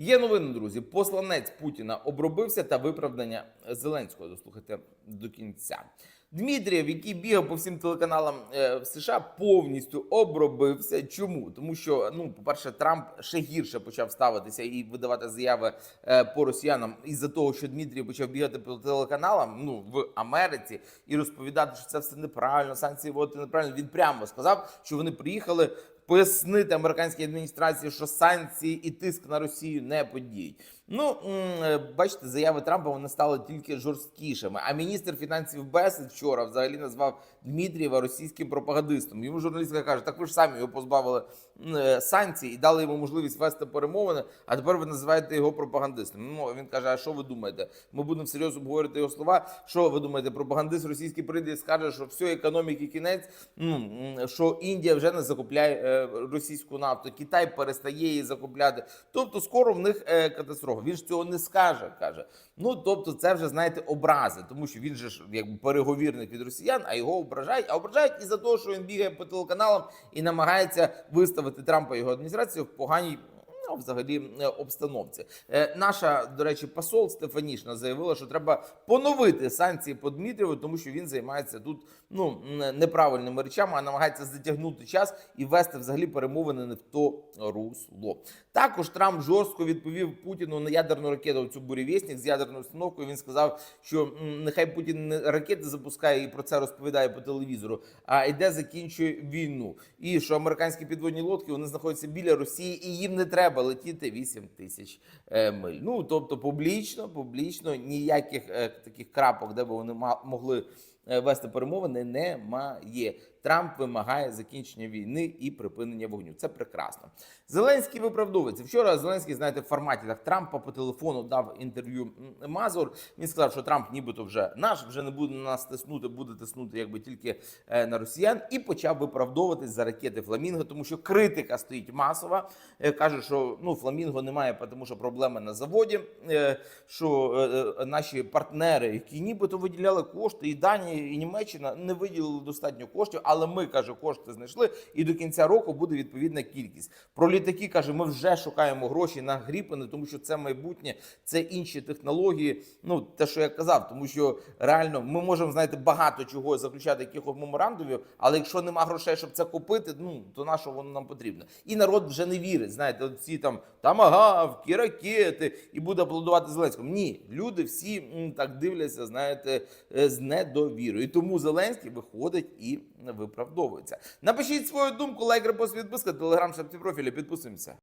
Є новини, друзі. Посланець Путіна обробився та виправдання Зеленського. Дослухайте до кінця. Дмитрієв, який бігав по всім телеканалам е, в США, повністю обробився. Чому? Тому що, ну, по-перше, Трамп ще гірше почав ставитися і видавати заяви е, по росіянам із-за того, що Дмитрій почав бігати по телеканалам ну, в Америці і розповідати, що це все неправильно, санкції вводити неправильно. Він прямо сказав, що вони приїхали пояснити американській адміністрації, що санкції і тиск на Росію не подіють. Ну е, бачите, заяви Трампа вони стали тільки жорсткішими. А міністр фінансів Бесед вчора взагалі назвав Дмитрієва російським пропагандистом. Йому журналістка каже: так ви ж самі його позбавили е, санкцій і дали йому можливість вести перемовини. А тепер ви називаєте його пропагандистом. Ну він каже: А що ви думаєте? Ми будемо всерйоз обговорити його слова. Що ви думаєте? Пропагандист російський прийде і скаже, що все економіки кінець, ну, що Індія вже не закупляє е, російську нафту, Китай перестає її закупляти. Тобто, скоро в них е, катастрофа. Він ж цього не скаже. каже. Ну тобто, це вже знаєте образи, тому що він же ж якби переговірник від росіян, а його ображають. А ображають і за того, що він бігає по телеканалам і намагається виставити Трампа і його адміністрацію в поганій. Ну, взагалі е, обстановці. Е, наша, до речі, посол Стефанішна заявила, що треба поновити санкції по Дмитрієву, тому що він займається тут ну неправильними речами, а намагається затягнути час і вести взагалі перемовини не в то русло. Також Трамп жорстко відповів Путіну на ядерну ракету. Цю бурєвєснік з ядерною установкою. Він сказав, що нехай Путін не ракети запускає і про це розповідає по телевізору, а йде закінчує війну. І що американські підводні лодки вони знаходяться біля Росії, і їм не треба летіти 8 тисяч е, миль. Ну тобто, публічно, публічно ніяких е, таких крапок, де б вони могли вести перемовини, немає. Трамп вимагає закінчення війни і припинення вогню. Це прекрасно. Зеленський виправдовується. Вчора Зеленський, знаєте, в форматі так Трампа по телефону дав інтерв'ю Мазур. Він сказав, що Трамп нібито вже наш, вже не буде на нас тиснути, буде тиснути якби тільки е, на росіян, і почав виправдовуватись за ракети Фламінго, тому що критика стоїть масова. Е, Каже, що ну Фламінго немає, тому що проблеми на заводі. е, Що е, е, наші партнери, які нібито виділяли кошти, і Данія, і Німеччина не виділили достатньо коштів, але ми каже, кошти знайшли, і до кінця року буде відповідна кількість. Про літаки каже, ми вже шукаємо гроші на гріпини, тому що це майбутнє, це інші технології. Ну те, що я казав, тому що реально ми можемо знаєте багато чого заключати, якихось меморандумів, але якщо нема грошей, щоб це купити, ну то на що воно нам потрібно? І народ вже не вірить. Знаєте, всі там тамагавки, ракети, і буде аплодувати Зеленському. Ні, люди всі так дивляться, знаєте, е, з недовірою. І тому Зеленський виходить і виправдовується. Напишіть свою думку, лайк, репост, відписка, телеграм, шапці профілі, підписуємося.